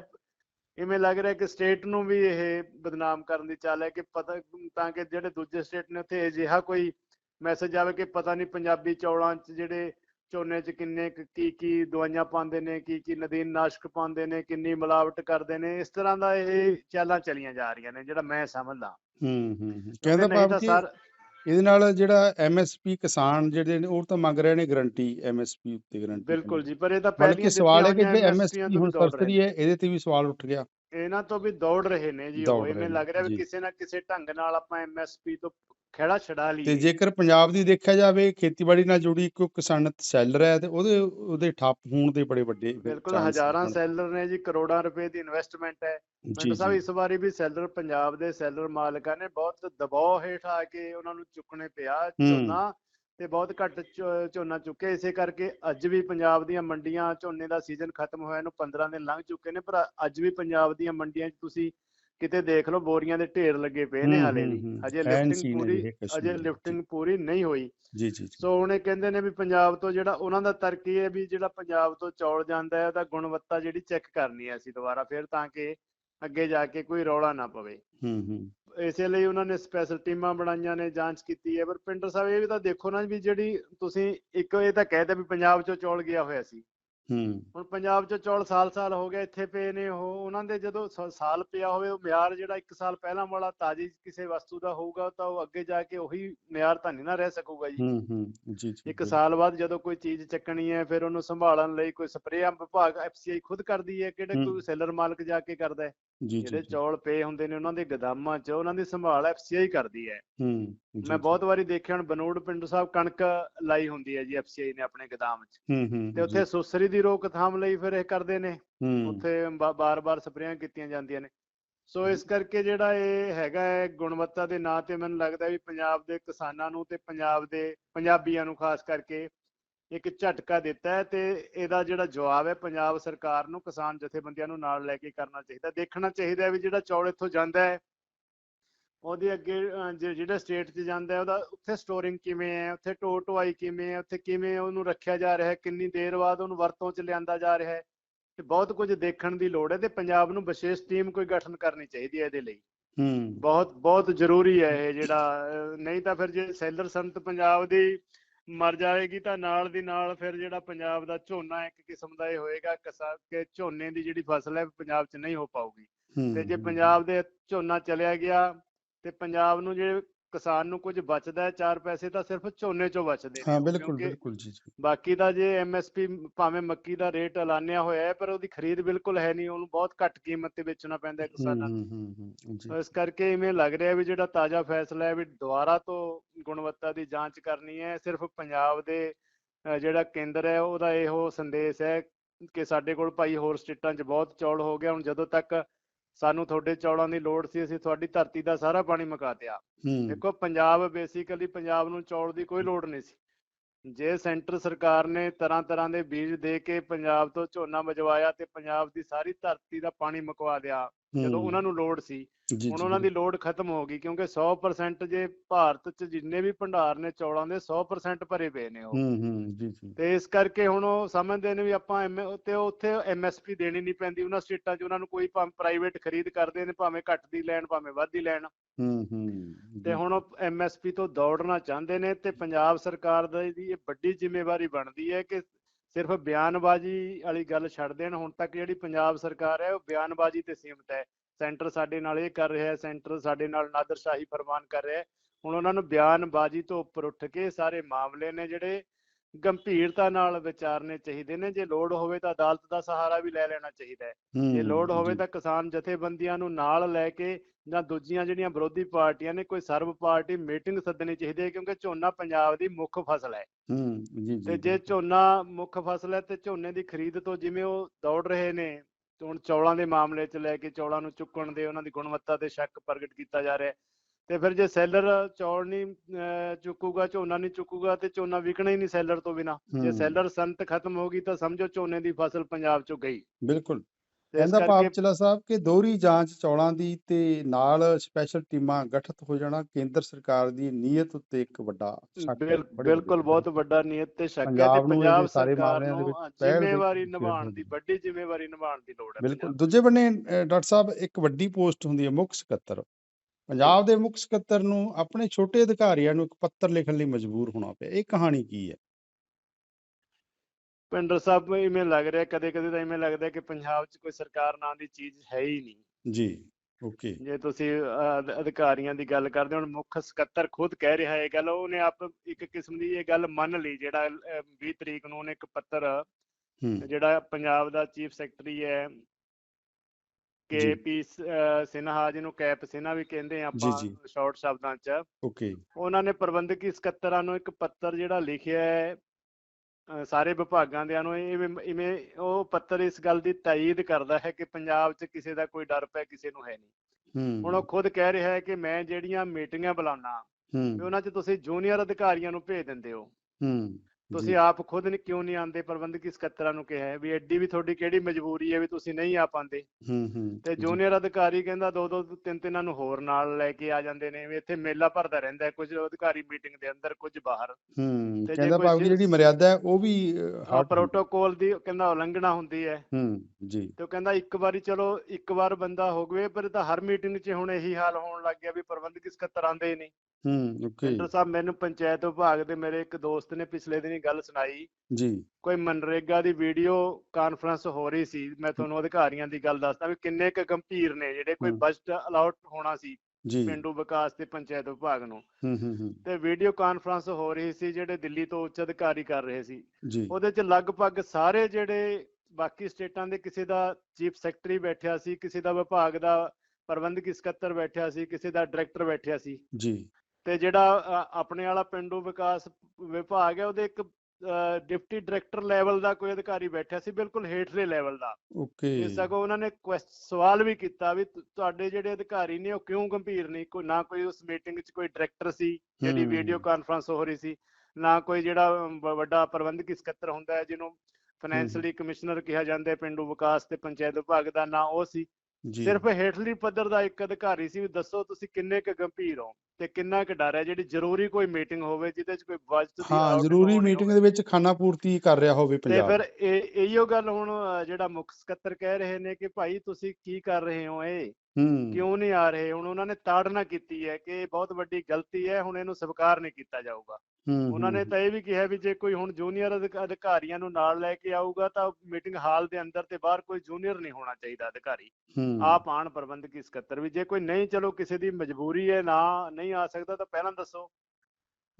ਇਵੇਂ ਲੱਗ ਰਿਹਾ ਕਿ ਸਟੇਟ ਨੂੰ ਵੀ ਇਹ ਬਦਨਾਮ ਕਰਨ ਦੀ ਚਾਲ ਹੈ ਕਿ ਪਤਾ ਤਾਂ ਕਿ ਜਿਹੜੇ ਦੂਜੇ ਸਟੇਟ ਨੇ ਉੱਥੇ ਅਜਿਹਾ ਕੋਈ ਮੈਸੇਜ ਆਵੇ ਕਿ ਪਤਾ ਨਹੀਂ ਪੰਜਾਬੀ ਚੌਲਾਂ 'ਚ ਜਿਹੜੇ ਝੋਨੇ 'ਚ ਕਿੰਨੇ ਕੁ ਕੀ ਦਵਾਈਆਂ ਪਾਉਂਦੇ ਨੇ ਕੀ ਕੀ ਨਦੀਨ ਨਾਸ਼ਕ ਪਾਉਂਦੇ ਨੇ ਕਿੰਨੀ ਮਿਲਾਵਟ ਕਰਦੇ ਨੇ ਇਸ ਤਰ੍ਹਾਂ ਦਾ ਇਹ ਚਾਲਾਂ ਚਲੀਆਂ ਜਾ ਰਹੀਆਂ ਨੇ ਜਿਹੜਾ ਮੈਂ ਸਮਝਦਾ। ਹੂੰ ਹੂੰ ਕਹਿੰਦਾ ਭਾਵ ਕਿ ਇਹਦੇ ਨਾਲ ਜਿਹੜਾ ਐਮਐਸਪੀ ਕਿਸਾਨ ਜਿਹੜੇ ਨੇ ਉਹ ਤਾਂ ਮੰਗ ਰਹੇ ਨੇ ਗਰੰਟੀ ਐਮਐਸਪੀ ਉੱਤੇ ਗਰੰਟੀ ਬਿਲਕੁਲ ਜੀ ਪਰ ਇਹ ਤਾਂ ਪਹਿਲੀਆਂ ਸਵਾਲ ਹੈ ਕਿ ਜੇ ਐਮਐਸਪੀ ਹੁਣ ਸਰਸਰੀ ਹੈ ਇਹਦੇ ਤੇ ਵੀ ਸਵਾਲ ਉੱਠ ਗਿਆ। ਇਹਨਾਂ ਤੋਂ ਵੀ ਦੌੜ ਰਹੇ ਨੇ ਜੀ ਉਹ ਨੇ, ਲੱਗ ਰਿਹਾ ਵੀ। ਕਿਸੇ ਨਾ ਕਿਸੇ ਢੰਗ ਨਾਲ ਆਪਾਂ ਐਮਐਸਪੀ ਤੋਂ ਖਹਿੜਾ ਛਡਾ ਤੇ ਲਈਏ ਜੇਕਰ ਪੰਜਾਬ ਦੀ ਦੇਖਿਆ ਜਾਵੇ ਖੇਤੀਬਾੜੀ ਨਾਲ ਜੁੜੀ ਕੋਈ ਕਿਸਾਨਤ ਸੈਲਰ ਹੈ ਤੇ ਉਹਦੇ ਉਹਦੇ ਠੱਪ ਹੋਣ ਦੇ ਬੜੇ ਵੱਡੇ ਬਿਲਕੁਲ ਹਜ਼ਾਰਾਂ। ਸੈਲਰ ਨੇ ਜੀ ਕਰੋੜਾਂ ਰੁਪਏ ਦੀ ਇਨਵੈਸਟਮੈਂਟ ਹੈ ਮੈਨੂੰ ਸਾਹਿਬ ਇਸ ਵਾਰੀ ਵੀ ਸੈਲਰ ਪੰਜਾਬ ਦੇ ਸੈਲਰ ਮਾਲਕਾਂ ਨੇ ਬਹੁਤ ਦਬਾਅ ਹੇਠ ਆ ਕੇ ਉਹਨਾਂ ਨੂੰ ਚੁੱਕਣੇ ਪਿਆ। ਝੋਨਾ ਤੇ ਬਹੁਤ ਘੱਟ ਝੋਨਾ ਚੁੱਕੇ ਇਸੇ ਕਰਕੇ ਅੱਜ ਵੀ ਪੰਜਾਬ ਦੀਆਂ ਮੰਡੀਆਂ ਝੋਨੇ ਦਾ ਸੀਜ਼ਨ ਖਤਮ ਹੋਇਆ ਨੂੰ 15 ਦਿਨ ਲੰਘ ਚੁੱਕੇ ਨੇ ਪਰ ਅੱਜ ਵੀ ਪੰਜਾਬ ਦੀਆਂ ਮੰਡੀਆਂ 'ਚ ਤੁਸੀਂ ਕਿਤੇ ਦੇਖ ਲਓ ਬੋਰੀਆਂ ਦੇ ਢੇਰ ਲੱਗੇ ਪਏ ਨੇ ਹਾਲੇ ਵੀ। ਅਜੇ ਲਿਫਟਿੰਗ ਪੂਰੀ ਅਜੇ। ਲਿਫਟਿੰਗ ਪੂਰੀ ਨਹੀਂ ਹੋਈ। ਜੀ ਜੀ ਸੋ ਹੁਣ ਇਹ ਕਹਿੰਦੇ ਨੇ ਵੀ ਪੰਜਾਬ ਤੋਂ ਜਿਹੜਾ ਉਹਨਾਂ ਦਾ ਤਰਕ ਇਹ ਹੈ ਵੀ ਜਿਹੜਾ ਪੰਜਾਬ ਤੋਂ ਚੌਲ ਜਾਂਦਾ ਹੈ ਉਹਦਾ ਗੁਣਵੱਤਾ ਜਿਹੜੀ ਚੈੱਕ ਕਰਨੀ ਹੈ ਅਸੀਂ ਦੁਬਾਰਾ ਫਿਰ ਤਾਂ ਕਿ ਅੱਗੇ ਜਾ ਕੇ ਕੋਈ ਰੌਲਾ ਨਾ ਪਵੇ। ਹੂੰ ਹੂੰ। ਇਸੇ ਲਈ ਉਹਨਾਂ ਨੇ ਸਪੈਸ਼ਲ ਟੀਮਾਂ ਬਣਾਈਆਂ ਨੇ ਜਾਂਚ ਕੀਤੀ ਹੈ। ਪਰ ਪਿੰਡਰ ਸਾਹਿਬ ਇਹ ਵੀ ਤਾਂ ਦੇਖੋ ਨਾ ਵੀ ਜਿਹੜੀ ਤੁਸੀਂ ਇੱਕ ਇਹ ਤਾਂ ਕਹਿਤਾ ਵੀ ਪੰਜਾਬ ਚੋਂ ਚੌਲ ਗਿਆ ਹੋਇਆ ਸੀ। ਹੂੰ। ਹੁਣ ਪੰਜਾਬ 'ਚ ਚੌਲ ਸਾਲ-ਸਾਲ ਹੋ ਗਿਆ ਇੱਥੇ ਪਏ ਨੇ ਉਹ ਉਹਨਾਂ ਦੇ ਜਦੋਂ ਸ- ਸਾਲ ਪਿਆ ਹੋਵੇ ਉਹ ਮਿਆਰ ਜਿਹੜਾ 1 ਸਾਲ ਪਹਿਲਾਂ ਵਾਲਾ ਤਾਜ਼ੀ ਕਿਸੇ ਵਸਤੂ ਦਾ ਹੋਊਗਾ ਤਾਂ ਉਹ ਅੱਗੇ ਜਾ ਕੇ ਉਹੀ ਮਿਆਰ ਤਾਂ ਨਹੀਂ ਨਾ ਰਹਿ ਸਕੂਗਾ ਜੀ। ਹੂੰ ਹੂੰ ਜੀ ਜੀ ਇੱਕ ਸਾਲ ਬਾਅਦ ਜਦੋਂ ਕੋਈ ਚੀਜ਼ ਚੱਕਣੀ ਹੈ ਫਿਰ ਉਹਨੂੰ ਸੰਭਾਲਣ ਲਈ ਕੋਈ ਸਪਰੇਅ ਵਿਭਾਗ ਐਫਸੀਆਈ ਖੁਦ ਕਰਦੀ ਹੈ ਕਿਹੜਾ ਹੂੰ। ਕੋਈ ਸੈਲਰ ਮਾਲਕ ਜਾ ਕੇ ਕਰਦਾ ਹੈ। ਜੀ ਜੀ ਜਿਹੜੇ ਜੀ। ਚੌਲ ਪਏ ਹੁੰਦੇ ਨੇ ਉਹਨਾਂ ਦੇ ਗਦਾਮਾਂ 'ਚ ਉਹਨਾਂ ਦੀ ਸੰਭਾਲ ਐਫਸੀਆਈ ਕਰਦੀ ਹੈ। ਹੂੰ ਜੀ, ਮੈਂ ਜੀ। ਬਹੁਤ ਵਾਰੀ ਦੇਖਿਆ ਹੁਣ ਬਨੋੜ ਪਿੰਡ ਸਾਹਿਬ ਕਣਕ ਲਾਈ ਹੁੰਦੀ ਹੈ ਜੀ ਐਫਸੀਆਈ ਨੇ ਆਪਣੇ ਗਦਾਮ 'ਚ। ਹੂੰ ਹੂੰ ਤੇ ਉੱਥੇ ਸੁਸਰੀ ਦੀ ਰੋਕਥਾਮ ਲਈ ਫਿਰ ਇਹ ਕਰਦੇ ਨੇ। ਉੱਥੇ ਬਾਰ-ਬਾਰ ਸਪਰੇਆਂ ਕੀਤੀਆਂ ਜਾਂਦੀਆਂ ਨੇ। ਸੋ ਇਸ ਕਰਕੇ ਜਿਹੜਾ ਇਹ ਹੈਗਾ ਹੈ ਗੁਣਵੱਤਾ ਦੇ ਨਾਂ ਤੇ ਮੈਨੂੰ ਲੱਗਦਾ ਵੀ ਪੰਜਾਬ ਦੇ ਕਿਸਾਨਾਂ ਨੂੰ ਤੇ ਪੰਜਾਬ ਦੇ ਪੰਜਾਬੀਆਂ ਨੂੰ ਖਾਸ ਕਰਕੇ ਇੱਕ ਝਟਕਾ ਦਿੱਤਾ ਹੈ ਤੇ ਇਹਦਾ ਜਿਹੜਾ ਜਵਾਬ ਹੈ ਪੰਜਾਬ ਸਰਕਾਰ ਨੂੰ ਕਿਸਾਨ ਜਥੇਬੰਦੀਆਂ ਨੂੰ ਨਾਲ ਲੈ ਕੇ ਕਰਨਾ ਚਾਹੀਦਾ। ਦੇਖਣਾ ਚਾਹੀਦਾ ਵੀ ਜਿਹੜਾ ਚੌਲ ਇੱਥੋਂ ਜਾਂਦਾ ਹੈ ਉਹਦੇ ਅੱਗੇ ਜਿਹੜਾ ਸਟੇਟ 'ਚ ਜਾਂਦਾ ਹੈ ਉਹਦਾ ਉੱਥੇ ਸਟੋਰਿੰਗ ਕਿਵੇਂ ਹੈ ਉੱਥੇ ਢੋ ਢੁਆਈ ਕਿਵੇਂ ਹੈ ਉੱਥੇ ਕਿਵੇਂ ਉਹਨੂੰ ਰੱਖਿਆ ਜਾ ਰਿਹਾ ਹੈ ਕਿੰਨੀ ਦੇਰ ਬਾਅਦ ਉਹਨੂੰ ਵਰਤੋਂ 'ਚ ਲਿਆਂਦਾ ਜਾ ਰਿਹਾ ਹੈ ਤੇ ਬਹੁਤ ਕੁਝ ਦੇਖਣ ਦੀ ਲੋੜ ਹੈ ਤੇ ਪੰਜਾਬ ਨੂੰ ਵਿਸ਼ੇਸ਼ ਟੀਮ ਕੋਈ ਗਠਨ ਕਰਨੀ ਚਾਹੀਦੀ ਹੈ ਇਹਦੇ ਲਈ। ਹੂੰ। ਬਹੁਤ ਬਹੁਤ ਜ਼ਰੂਰੀ ਹੈ ਇਹ ਜਿਹੜਾ ਨਹੀਂ ਤਾਂ ਫਿਰ ਜੇ ਸੈਲਰ ਸੰਤ ਪੰਜਾਬ ਦੀ ਮਰ ਜਾਏਗੀ ਤਾਂ ਨਾਲ ਦੀ ਨਾਲ ਫਿਰ ਜਿਹੜਾ ਪੰਜਾਬ ਦਾ ਝੋਨਾ ਇੱਕ ਕਿਸਮ ਦਾ ਇਹ ਹੋਏਗਾ ਕਿ ਝੋਨੇ ਦੀ ਜਿਹੜੀ ਫਸਲ ਹੈ ਪੰਜਾਬ 'ਚ ਨਹੀਂ ਹੋ ਪਾਊਗੀ। ਤੇ ਜੇ ਪੰਜਾਬ ਦੇ ਝੋਨਾ ਚਲਿਆ ਗਿਆ ਤੇ ਪੰਜਾਬ ਨੂੰ ਜੇ ਕਿਸਾਨ ਨੂੰ ਕੁਝ ਬਚਦਾ ਹੈ ਚਾਰ ਪੈਸੇ ਤਾਂ ਸਿਰਫ ਝੋਨੇ 'ਚੋਂ ਬਚਦੇ ਨੇ ਹਾਂ ਬਿਲਕੁਲ ਬਿਲਕੁਲ ਜੀ ਬਾਕੀ ਦਾ ਜੇ ਐਮਐਸਪੀ ਭਾਵੇਂ ਮੱਕੀ ਦਾ ਰੇਟ ਐਲਾਨਿਆ ਹੋਇਆ ਹੈ ਪਰ ਉਹਦੀ ਖਰੀਦ ਬਿਲਕੁਲ ਹੈ ਨਹੀਂ ਉਹਨੂੰ ਬਹੁਤ ਘੱਟ ਕੀਮਤ ਤੇ ਵੇਚਣਾ ਪੈਂਦਾ ਹੈ ਕਿਸਾਨਾਂ ਨੂੰ। ਹੂੰ ਹੂੰ ਹੂੰ, ਜੀ। ਸੋ ਇਸ ਕਰਕੇ ਇਵੇਂ ਲੱਗ ਰਿਹਾ ਵੀ ਜਿਹੜਾ ਤਾਜ਼ਾ ਫੈਸਲਾ ਹੈ ਵੀ ਦੁਬਾਰਾ ਤੋਂ ਗੁਣਵੱਤਾ ਦੀ ਜਾਂਚ ਕਰਨੀ ਹੈ ਸਿਰਫ ਪੰਜਾਬ ਦੇ ਜਿਹੜਾ ਕੇਂਦਰ ਹੈ ਉਹਦਾ ਇਹੋ ਸੰਦੇਸ਼ ਹੈ ਕਿ ਸਾਡੇ ਕੋਲ ਭਾਈ ਹੋਰ ਸਟੇਟਾਂ 'ਚ ਬਹੁਤ ਚੌਲ ਹੋ ਗਿਆ ਹੁਣ ਜਦੋਂ ਤੱਕ ਸਾਨੂੰ ਤੁਹਾਡੇ ਚੌਲਾਂ ਦੀ ਲੋੜ ਸੀ ਅਸੀਂ ਤੁਹਾਡੀ ਧਰਤੀ ਦਾ ਸਾਰਾ ਪਾਣੀ ਮੁਕਾ ਦਿਆ ਦੇਖੋ ਪੰਜਾਬ ਬੇਸਿਕਲੀ ਪੰਜਾਬ ਨੂੰ ਚੌਲ ਦੀ ਕੋਈ ਲੋੜ ਨਹੀਂ ਸੀ। ਜੇ ਸੈਂਟਰ ਸਰਕਾਰ ਨੇ ਤਰ੍ਹਾਂ ਤਰ੍ਹਾਂ ਦੇ ਬੀਜ ਦੇ ਕੇ ਪੰਜਾਬ ਤੋਂ ਝੋਨਾ ਬਜਵਾਇਆ ਤੇ ਪੰਜਾਬ ਦੀ ਸਾਰੀ ਧਰਤੀ ਦਾ ਪਾਣੀ ਮੁਕਵਾ ਦਿਆ ਜਦੋਂ ਉਹਨਾਂ ਨੂੰ ਲੋੜ ਸੀ ਹੁਣ ਉਹਨਾਂ ਦੀ ਲੋੜ ਖਤਮ ਹੋ ਗਈ ਕਿਉਂਕਿ 100% ਜੇ ਭਾਰਤ 'ਚ ਜਿੰਨੇ ਵੀ ਭੰਡਾਰ ਨੇ ਚੌਲਾਂ ਦੇ 100% ਭਰੇ ਪਏ ਨੇ ਉਹ। ਹੂੰ ਹੂੰ ਜੀ ਜੀ। ਤੇ ਇਸ ਕਰਕੇ ਹੁਣ ਉਹ ਸਮਝਦੇ ਨੇ ਵੀ ਆਪਾਂ ਐਮ ਤੇ ਉੱਥੇ ਐਮਐਸਪੀ ਦੇਣੀ ਨਹੀਂ ਪੈਂਦੀ ਉਹਨਾਂ ਸਟੇਟਾਂ 'ਚ ਉਹਨਾਂ ਨੂੰ ਕੋਈ ਪ੍ਰਾਈਵੇਟ ਖਰੀਦ ਕਰਦੇ ਨੇ ਭਾਵੇਂ ਘੱਟ ਦੀ ਲੈਣ ਭਾਵੇਂ ਵੱਧ ਦੀ ਲੈਣ। ਹੂੰ ਹੂੰ ਤੇ ਹੁਣ ਉਹ ਐਮਐਸਪੀ ਤੋਂ ਦੌੜਨਾ ਚਾਹੁੰਦੇ ਨੇ ਤੇ ਪੰਜਾਬ ਸਰਕਾਰ ਦੀ ਇਹ ਵੱਡੀ ਜ਼ਿੰਮੇਵਾਰੀ ਬਣਦੀ ਹੈ ਕਿ ਸਿਰਫ ਬਿਆਨਬਾਜ਼ੀ ਵਾਲੀ ਗੱਲ ਛੱਡ ਦੇਣ ਹੁਣ ਤੱਕ ਜਿਹੜੀ ਪੰਜਾਬ ਸਰਕਾਰ ਹੈ ਉਹ ਬਿਆਨਬਾਜ਼ੀ ਤੇ ਸੀਮਤ ਹੈ। ਸੈਂਟਰ ਸਾਡੇ ਨਾਲ ਇਹ ਕਰ ਰਿਹਾ ਹੈ ਸੈਂਟਰ ਸਾਡੇ ਨਾਲ ਨਾਦਰਸ਼ਾਹੀ ਫਰਮਾਨ ਕਰ ਰਿਹਾ ਹੈ। ਹੁਣ ਉਹਨਾਂ ਨੂੰ ਬਿਆਨਬਾਜ਼ੀ ਤੋਂ ਉੱਪਰ ਉੱਠ ਕੇ ਸਾਰੇ ਮਾਮਲੇ ਨੇ ਜਿਹੜੇ ਗੰਭੀਰਤਾ ਨਾਲ ਵਿਚਾਰਨੇ ਚਾਹੀਦੇ ਨੇ। ਜੇ ਲੋੜ ਹੋਵੇ ਤਾਂ ਅਦਾਲਤ ਦਾ ਸਹਾਰਾ ਵੀ ਲੈ ਲੈਣਾ ਚਾਹੀਦਾ ਹੈ। ਜੇ ਲੋੜ ਹੋਵੇ ਤਾਂ ਕਿਸਾਨ ਜਥੇਬੰਦੀਆਂ ਨੂੰ ਨਾਲ ਲੈ ਕੇ ਜਾਂ ਦੂਜੀਆਂ ਜਿਹੜੀਆਂ ਵਿਰੋਧੀ ਪਾਰਟੀਆਂ ਨੇ ਕੋਈ ਸਰਬ ਪਾਰਟੀ ਮੀਟਿੰਗ ਸੱਦਣੀ ਚਾਹੀਦੀ ਹੈ ਕਿਉਂਕਿ ਝੋਨਾ ਪੰਜਾਬ ਦੀ ਮੁੱਖ ਫਸਲ ਹੈ। ਹੂੰ ਜੀ ਤੇ ਜੀ ਝੋਨਾ ਮੁੱਖ ਫਸਲ ਹੈ ਤੇ ਝੋਨੇ ਦੀ ਖਰੀਦ ਤੋਂ ਜਿਵੇਂ ਉਹ ਦੌੜ ਰਹੇ ਨੇ ਹੁਣ ਚੌਲਾਂ ਦੇ ਮਾਮਲੇ 'ਚ ਲੈ ਕੇ ਚੌਲਾਂ ਨੂੰ ਚੁੱਕਣ ਦੇ ਉਹਨਾਂ ਦੀ ਗੁਣਵੱਤਾ ਤੇ ਸ਼ੱਕ ਪ੍ਰਗਟ ਕੀਤਾ ਜਾ ਰਿਹਾ ਤੇ ਫਿਰ ਜੇ ਸੈਲਰ ਚੌਲ ਨਹੀਂ ਚੁੱਕੂਗਾ ਝੋਨਾ ਨਹੀਂ ਚੁੱਕੂਗਾ ਤੇ ਝੋਨਾ ਵਿਕਣਾ ਹੀ ਨਹੀਂ ਸੈਲਰ ਤੋਂ ਬਿਨਾ। ਜੇ। ਸੈਲਰ ਸੰਤ ਖਤਮ ਹੋ ਗਈ ਤਾਂ ਸਮਝੋ ਝੋਨੇ ਦੀ ਫਸਲ ਪੰਜਾਬ 'ਚੋਂ ਗਈ। ਬਿਲਕੁਲ। ਕਹਿੰਦਾ ਭਾਵ ਚਲਾ ਸਾਹਿਬ ਕਿ ਦੋਹਰੀ ਜਾਂਚ ਚੌਲਾਂ ਦੀ ਤੇ ਨਾਲ ਸਪੈਸ਼ਲ ਟੀਮਾਂ ਗਠਿਤ ਹੋ ਜਾਣਾ ਕੇਂਦਰ ਸਰਕਾਰ ਦੀ ਨੀਅਤ ਉੱਤੇ ਇੱਕ ਵੱਡਾ ਸ਼ੱਕ ਬਿਲਕੁਲ ਬਹੁਤ। ਵੱਡਾ ਨੀਅਤ ਤੇ ਸ਼ੱਕ ਹੈ ਪੰਜਾਬ ਤੇ ਪੰਜਾਬ ਸਾਰੇ ਮਾਮਲਿਆਂ ਦੇ ਵਿੱਚ ਜ਼ਿੰਮੇਵਾਰੀ ਨਿਭਾਉਣ ਦੀ। ਵੱਡੀ ਜ਼ਿੰਮੇਵਾਰੀ ਨਿਭਾਉਣ ਦੀ ਲੋੜ ਹੈ ਬਿਲਕੁਲ। ਦੂਜੇ ਬੰਨੇ ਡਾਕਟਰ ਸਾਹਿਬ ਇੱਕ ਵੱਡੀ ਪੋਸਟ ਹੁੰਦੀ ਹੈ ਮੁੱਖ ਸਕੱਤਰ। ਪੰਜਾਬ ਦੇ ਮੁੱਖ ਸਕੱਤਰ ਨੂੰ ਆਪਣੇ ਛੋਟੇ ਅਧਿਕਾਰੀਆਂ ਨੂੰ ਇੱਕ ਪੱਤਰ ਲਿਖਣ ਲਈ ਮਜਬੂਰ ਹੋਣਾ ਪਿਆ। ਇਹ ਕਹਾਣੀ ਕੀ ਹੈ? ਪਿੰਡਰ ਸਾਹਿਬ ਇਵੇਂ ਲੱਗ ਰਿਹਾ ਕਦੇ ਕਦੇ ਤਾਂ ਇਵੇਂ ਲੱਗਦਾ ਕਿ ਪੰਜਾਬ 'ਚ ਕੋਈ ਸਰਕਾਰ ਨਾਂ ਦੀ ਚੀਜ਼ ਹੈ ਹੀ ਨਹੀਂ। ਜੀ ਓਕੇ। ਜੇ ਤੁਸੀਂ ਅਧਿਕਾਰੀਆਂ ਦੀ ਗੱਲ ਕਰਦੇ ਹੋ ਹੁਣ ਮੁੱਖ ਸਕੱਤਰ ਖੁਦ ਕਹਿ ਰਿਹਾ ਹੈ ਇਹ ਗੱਲ ਉਹਨੇ ਆਪ ਇੱਕ ਕਿਸਮ ਦੀ ਇਹ ਗੱਲ ਮੰਨ ਲਈ ਜਿਹੜਾ ਅ, 20 ਤਰੀਕ ਨੂੰ ਉਹਨੇ ਇੱਕ ਪੱਤਰ ਜਿਹੜਾ ਪੰਜਾਬ ਦਾ ਚੀਫ ਸੈਕਟਰੀ ਹੈ ਜੀ। ਕੇ ਪੀ ਸਿਨਹਾ ਜਿਹਨੂੰ ਕੈਪ ਸਿਨਹਾ ਵੀ ਕਹਿੰਦੇ ਆਪਾਂ। ਸ਼ਾਰਟ ਸ਼ਬਦਾਂ 'ਚ। ਓਕੇ। ਉਹਨਾਂ ਨੇ ਪ੍ਰਬੰਧਕੀ ਸਕੱਤਰਾਂ ਨੂੰ ਇੱਕ ਪੱਤਰ ਜਿਹੜਾ ਲਿਖਿਆ ਹੈ ਸਾਰੇ ਵਿਭਾਗਾਂ ਦਿਆਂ ਨੂੰ ਇਵੇਂ ਇਵੇਂ ਉਹ ਪੱਤਰ ਇਸ ਗੱਲ ਦੀ ਤਾਇਦ ਕਰਦਾ ਹੈ ਕਿ ਪੰਜਾਬ 'ਚ ਕਿਸੇ ਦਾ ਕੋਈ ਡਰ ਪਿਆ ਕਿਸੇ ਨੂੰ ਹੈ ਨਹੀਂ। ਹੁਣ ਉਹ ਖੁਦ ਕਹਿ ਰਿਹਾ ਹੈ ਕਿ ਮੈਂ ਜਿਹੜੀਆਂ ਮੀਟਿੰਗਾਂ ਬੁਲਾਉਣਾ ਉਹਨਾਂ 'ਚ ਤੁਸੀਂ ਜੂਨੀਅਰ ਅਧਿਕਾਰੀਆਂ ਨੂੰ ਭੇਜ ਦਿੰਦੇ ਹੋ। ਹੂੰ। ਤੁਸੀਂ ਆਪ ਖੁਦ ਨੀ ਕਿਉਂ ਨਹੀਂ ਆਉਂਦੇ? ਪ੍ਰਬੰਧਕੀ ਸਕੱਤਰਾਂ ਨੂੰ ਕਿਹਾ ਵੀ ਐਡੀ ਵੀ ਤੁਹਾਡੀ ਕਿਹੜੀ ਮਜਬੂਰੀ ਹੈ ਵੀ ਤੁਸੀਂ ਨਹੀਂ ਆ ਪਾਉਂਦੇ? ਹੂੰ ਹੂੰ ਤੇ ਜੂਨੀਅਰ ਅਧਿਕਾਰੀ ਕਹਿੰਦਾ ਦੋ ਦੋ ਤਿੰਨ ਤਿੰਨਾਂ ਨੂੰ ਹੋਰ ਨਾਲ ਲੈ ਕੇ ਆ ਜਾਂਦੇ ਨੇ ਵੀ ਇੱਥੇ ਮੇਲਾ ਭਰਦਾ ਰਹਿੰਦਾ ਹੈ ਕੁਝ ਅਧਿਕਾਰੀ ਮੀਟਿੰਗ ਦੇ ਅੰਦਰ ਕੁਝ ਬਾਹਰ। ਹੂੰ ਕਹਿੰਦਾ ਭਾਵ ਜਿਹੜੀ ਮਰਿਆਦਾ ਹੈ ਉਹ ਵੀ। ਪ੍ਰੋਟੋਕੋਲ ਦੀ ਕਹਿੰਦਾ ਉਲੰਘਣਾ ਹੁੰਦੀ ਹੈ। ਹੂੰ ਜੀ। ਤੇ ਉਹ ਕਹਿੰਦਾ ਇੱਕ ਵਾਰੀ ਚਲੋ ਇੱਕ ਵਾਰ ਬੰਦਾ ਹੋ ਗਵੇ ਪਰ ਤਾਂ ਹਰ ਮੀਟਿੰਗ 'ਚ ਹੁਣ ਇਹੀ ਹਾਲ ਹੋਣ ਲੱਗ ਗਿਆ ਵੀ ਪ੍ਰਬੰਧਕੀ ਸਕੱਤਰ ਆਉਂਦੇ ਹੀ ਨਹੀਂ। ਹੂੰ ਓਕੇ ਪਿੰਡਰ ਸਾਹਿਬ ਮੈਨੂੰ ਪੰਚਾਇਤ ਵਿਭਾਗ ਦੇ ਮੇਰੇ ਇੱਕ ਦੋਸਤ ਨੇ ਪਿਛਲੇ ਦਿਨੀ ਗੱਲ ਸੁਣਾਈ। ਜੀ। ਕੋਈ ਮਨਰੇਗਾ ਦੀ ਵੀਡੀਓ ਕਾਨਫਰੰਸ ਹੋ ਰਹੀ ਸੀ ਮੈਂ ਤੁਹਾਨੂੰ ਅਧਿਕਾਰੀਆਂ ਦੀ ਗੱਲ ਦੱਸਦਾ ਵੀ ਕਿੰਨੇ ਕੁ ਗੰਭੀਰ ਨੇ ਜਿਹੜੇ ਕੋਈ। ਬਜਟ ਅਲਾਉਟ ਹੋਣਾ ਸੀ ਪਿੰਡੂ ਵਿਕਾਸ ਤੇ ਪੰਚਾਇਤ ਵਿਭਾਗ ਨੂੰ। ਹੂੰ ਹੂੰ ਤੇ ਵੀਡੀਓ ਕਾਨਫਰੰਸ ਹੋ ਰਹੀ ਸੀ ਜਿਹੜੇ ਦਿੱਲੀ ਤੋਂ ਉੱਚ ਅਧਿਕਾਰੀ ਕਰ ਰਹੇ ਸੀ। ਉਹਦੇ ਚ ਲਗਭਗ ਸਾਰੇ ਜਿਹੜੇ ਬਾਕੀ ਸਟੇਟਾਂ ਦੇ ਕਿਸੇ ਦਾ ਚੀਫ ਸੈਕਟਰੀ ਬੈਠਿਆ ਸੀ ਕਿਸੇ ਦਾ ਵਿਭਾਗ ਦਾ ਪ੍ਰਬੰਧਕੀ ਸਕੱਤਰ ਬੈਠਿਆ ਸੀ ਕਿਸੇ ਦਾ ਡਾਇਰੈਕਟਰ ਬੈਠਿਆ ਸੀ। ਜੀ। ਤੇ ਜਿਹੜਾ ਆਪਣੇ ਵਾਲਾ ਪਿੰਡੂ ਵਿਕਾਸ ਵਿਭਾਗ ਹੈ ਉਹਦੇ ਇੱਕ ਡਿਪਟੀ ਡਾਇਰੈਕਟਰ ਲੈਵਲ ਦਾ ਕੋਈ ਅਧਿਕਾਰੀ ਬੈਠਿਆ ਸੀ ਬਿਲਕੁਲ ਹੇਠਲੇ ਲੈਵਲ ਦਾ। ਓਕੇ। ਤੇ ਸਗੋਂ ਉਹਨਾਂ ਨੇ ਸਵਾਲ ਵੀ ਕੀਤਾ ਵੀ ਤੁਹਾਡੇ ਜਿਹੜੇ ਅਧਿਕਾਰੀ ਨੇ ਉਹ ਕਿਉਂ ਗੰਭੀਰ ਨਹੀਂ ਕੋਈ ਨਾ ਕੋਈ ਉਸ ਮੀਟਿੰਗ 'ਚ ਕੋਈ ਡਾਇਰੈਕਟਰ ਸੀ ਜਿਹੜੀ। ਵੀਡੀਓ ਕਾਨਫਰੰਸ ਹੋ ਰਹੀ ਸੀ ਨਾ ਕੋਈ ਜਿਹੜਾ ਵੱਡਾ ਪ੍ਰਬੰਧਕੀ ਸਕੱਤਰ ਹੁੰਦਾ ਹੈ ਜਿਹਨੂੰ ਫਾਈਨੈਂਸ਼ੀਅਲੀ ਕਮਿਸ਼ਨਰ ਕਿਹਾ ਜਾਂਦਾ ਹੈ ਪਿੰਡੂ ਵਿਕਾਸ ਤੇ ਪੰਚਾਇਤ ਵਿਭਾਗ ਦਾ ਨਾ ਉਹ ਸੀ। ਸਿਰਫ ਹੇਠਲੀ ਪੱਧਰ ਦਾ ਇੱਕ ਅਧਿਕਾਰੀ ਸੀ ਵੀ ਦੱਸੋ ਤੁਸੀਂ ਕਿੰਨੇ ਕੁ ਗੰਭੀਰ ਹੋ ਤੇ ਕਿੰਨਾ ਕੁ ਡਰ ਹੈ ਜਿਹੜੀ ਜ਼ਰੂਰੀ ਕੋਈ ਮੀਟਿੰਗ ਹੋਵੇ ਜਿਹਦੇ 'ਚ ਕੋਈ ਬਜਟ ਦੀ ਹਾਂ ਜ਼ਰੂਰੀ ਮੀਟਿੰਗ। ਦੇ ਵਿੱਚ ਖਾਨਾ ਪੂਰਤੀ ਕਰ ਰਿਹਾ ਹੋਵੇ ਤੇ ਪੰਜਾਬ। ਫਿਰ ਇਹ ਇਹੀਓ ਗੱਲ ਹੁਣ ਜਿਹੜਾ ਮੁੱਖ ਸਕੱਤਰ ਕਹਿ ਰਹੇ ਨੇ ਕਿ ਭਾਈ ਤੁਸੀਂ ਕੀ ਕਰ ਰਹੇ ਹੋ ਇਹ? ਹੂੰ। ਕਿਉਂ ਨਹੀਂ ਆ ਰਹੇ? ਹੁਣ ਉਹਨਾਂ ਨੇ ਤਾੜਨਾ ਕੀਤੀ ਹੈ ਕਿ ਇਹ ਬਹੁਤ ਵੱਡੀ ਗਲਤੀ ਹੈ ਹੁਣ ਇਹਨੂੰ ਸਵੀਕਾਰ ਨਹੀਂ ਕੀਤਾ ਜਾਊਗਾ। ਹੂੰ ਉਹਨਾਂ ਨੇ ਹੂੰ, ਤਾਂ ਇਹ ਵੀ ਕਿਹਾ ਵੀ ਜੇ ਕੋਈ ਹੁਣ ਜੂਨੀਅਰ ਅਧਿਕਾਰੀਆਂ ਨੂੰ ਨਾਲ ਲੈ ਕੇ ਆਊਗਾ ਤਾਂ ਮੀਟਿੰਗ ਹਾਲ ਦੇ ਅੰਦਰ ਤੇ ਬਾਹਰ ਕੋਈ ਜੂਨੀਅਰ ਨਹੀਂ ਹੋਣਾ ਚਾਹੀਦਾ ਅਧਿਕਾਰੀ। ਹੂੰ। ਆਪ ਆਣ ਪ੍ਰਬੰਧਕੀ ਸਕੱਤਰ ਵੀ ਜੇ ਕੋਈ ਨਹੀਂ ਚਲੋ ਕਿਸੇ ਦੀ ਮਜਬੂਰੀ ਹੈ ਨਾ ਨਹੀਂ ਆ ਸਕਦਾ ਤਾਂ ਪਹਿਲਾਂ ਦੱਸੋ।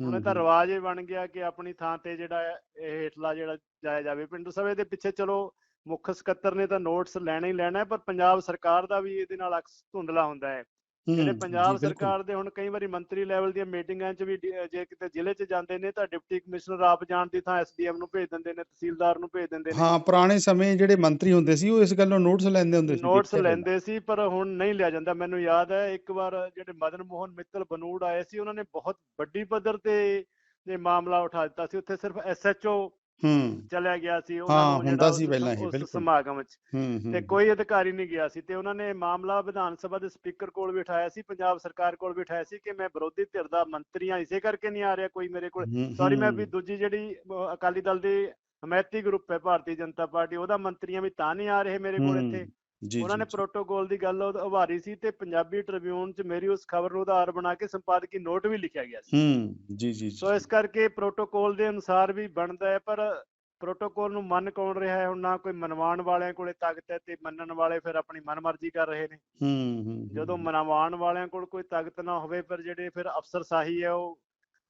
ਹੁਣ ਇਹ ਤਾਂ ਹੂੰ, ਰਿਵਾਜ ਹੀ ਬਣ ਗਿਆ ਕਿ ਆਪਣੀ ਥਾਂ ਤੇ ਜਿਹੜਾ ਇਹ ਹੇਠਲਾ ਜਿਹੜਾ ਜਾਇਆ ਜਾਵੇ ਪਿੰਡੂ ਸਭੇ ਦੇ ਪਿੱਛੇ ਚਲੋ ਮੁੱਖ ਸਕੱਤਰ ਨੇ ਤਾਂ ਨੋਟਸ ਲੈਣਾ ਹੀ ਲੈਣਾ ਪਰ ਪੰਜਾਬ ਸਰਕਾਰ ਦਾ ਵੀ ਇਹਦੇ ਨਾਲ ਅਕਸ ਧੁੰਦਲਾ ਹੁੰਦਾ ਹੈ। ਜਿਹੜੇ ਪੰਜਾਬ। ਸਰਕਾਰ ਦੇ ਹੁਣ ਕਈ ਵਾਰੀ ਮੰਤਰੀ ਲੈਵਲ ਦੀਆਂ ਮੀਟਿੰਗਾਂ 'ਚ ਵੀ ਜੇ ਕਿਤੇ ਜ਼ਿਲ੍ਹੇ 'ਚ ਜਾਂਦੇ ਨੇ ਤਾਂ ਡਿਪਟੀ ਕਮਿਸ਼ਨਰ ਆਪ ਜਾਣ ਦੀ ਥਾਂ ਐਸਡੀਐਮ ਨੂੰ ਭੇਜ ਦਿੰਦੇ ਨੇ ਤਹਿਸੀਲਦਾਰ ਨੂੰ ਭੇਜ ਦਿੰਦੇ ਨੇ। ਹਾਂ ਪੁਰਾਣੇ ਸਮੇਂ ਜਿਹੜੇ ਮੰਤਰੀ ਹੁੰਦੇ ਸੀ ਉਹ ਇਸ ਗੱਲੋਂ ਨੋਟਿਸ ਲੈਂਦੇ ਹੁੰਦੇ ਸੀ ਨੋਟਸ ਲੈਂਦੇ ਸੀ ਪਰ ਹੁਣ ਨਹੀਂ ਲਿਆ ਜਾਂਦਾ। ਮੈਨੂੰ ਯਾਦ ਹੈ ਇੱਕ ਵਾਰ ਜਿਹੜੇ ਮਦਨ ਮੋਹਨ ਮਿੱਤਲ ਬਨੂੜ ਆਏ ਸੀ ਉਹਨਾਂ ਨੇ ਬਹੁਤ ਵੱਡੀ ਪੱਧਰ ਤੇ ਇਹ ਮਾਮਲਾ ਉਠਾ ਦਿੱਤਾ ਸੀ। ਉੱਥੇ ਸਿਰਫ ਐਸਐਚਓ ਹੂੰ। ਚਲਿਆ ਗਿਆ ਸੀ ਹਾਂ, ਉਹਨਾਂ ਨੂੰ ਹੁੰਦਾ ਜਿਹੜਾ ਸੀ ਉਸ- ਪਹਿਲਾਂ ਇਹ, ਉਸ ਬਿਲਕੁਲ। ਸਮਾਗਮ 'ਚ ਹੂੰ ਹੂੰ ਤੇ ਕੋਈ ਅਧਿਕਾਰੀ ਨਹੀਂ ਗਿਆ ਸੀ ਤੇ ਉਹਨਾਂ ਨੇ ਮਾਮਲਾ ਵਿਧਾਨ ਸਭਾ ਦੇ ਸਪੀਕਰ ਕੋਲ ਵੀ ਉਠਾਇਆ ਸੀ ਪੰਜਾਬ ਸਰਕਾਰ ਕੋਲ ਵੀ ਉਠਾਇਆ ਸੀ ਕਿ ਮੈਂ ਵਿਰੋਧੀ ਧਿਰ ਦਾ ਮੰਤਰੀ ਹਾਂ ਇਸੇ ਕਰਕੇ ਨਹੀਂ ਆ ਰਿਹਾ ਕੋਈ ਮੇਰੇ ਕੋਲ। ਹੂੰ, ਸੌਰੀ ਮੈਂ ਹੂੰ, ਵੀ ਦੂਜੀ ਜਿਹੜੀ ਅਹ, ਅਕਾਲੀ ਦਲ ਦੀ ਹਮਾਇਤੀ ਗਰੁੱਪ ਹੈ ਭਾਰਤੀ ਜਨਤਾ ਪਾਰਟੀ ਉਹਦਾ ਮੰਤਰੀਆਂ ਵੀ ਤਾਂ ਨਹੀਂ ਆ ਰਹੇ ਮੇਰੇ ਕੋਲ ਹੂੰ, ਇੱਥੇ। ਜੀ ਉਹਨਾਂ ਨੇ ਪ੍ਰੋਟੋਕੋਲ ਦੀ ਗੱਲ ਉਹ ਉਭਾਰੀ ਸੀ ਤੇ ਪੰਜਾਬੀ ਟ੍ਰਿਬਿਊਨ 'ਚ ਮੇਰੀ ਉਸ ਖਬਰ ਨੂੰ ਆਧਾਰ ਬਣਾ ਕੇ ਸੰਪਾਦਕੀ ਨੋਟ ਵੀ ਲਿਖਿਆ ਗਿਆ ਸੀ। ਹੂੰ ਜੀ ਜੀ ਸੋ ਇਸ ਕਰਕੇ ਪ੍ਰੋਟੋਕੋਲ ਦੇ ਅਨੁਸਾਰ ਵੀ ਬਣਦਾ ਹੈ ਪਰ ਪ੍ਰੋਟੋਕੋਲ ਨੂੰ ਮੰਨ ਕੌਣ ਰਿਹਾ ਹੈ ਹੁਣ ਨਾ ਕੋਈ ਮਨਵਾਉਣ ਵਾਲਿਆਂ ਕੋਲੇ ਤਾਕਤ ਹੈ ਤੇ ਮੰਨਣ ਵਾਲੇ ਫਿਰ ਆਪਣੀ ਮਨਮਰਜ਼ੀ ਕਰ ਰਹੇ ਨੇ। ਹੂੰ ਹੂੰ ਜਦੋਂ ਹੂੰ, ਮਨਵਾਉਣ ਵਾਲਿਆਂ ਕੋਲ ਕੋਈ ਤਾਕਤ ਨਾ ਹੋਵੇ ਪਰ ਜਿਹੜੇ ਫਿਰ ਅਫਸਰਸ਼ਾਹੀ ਹੈ ਉਹ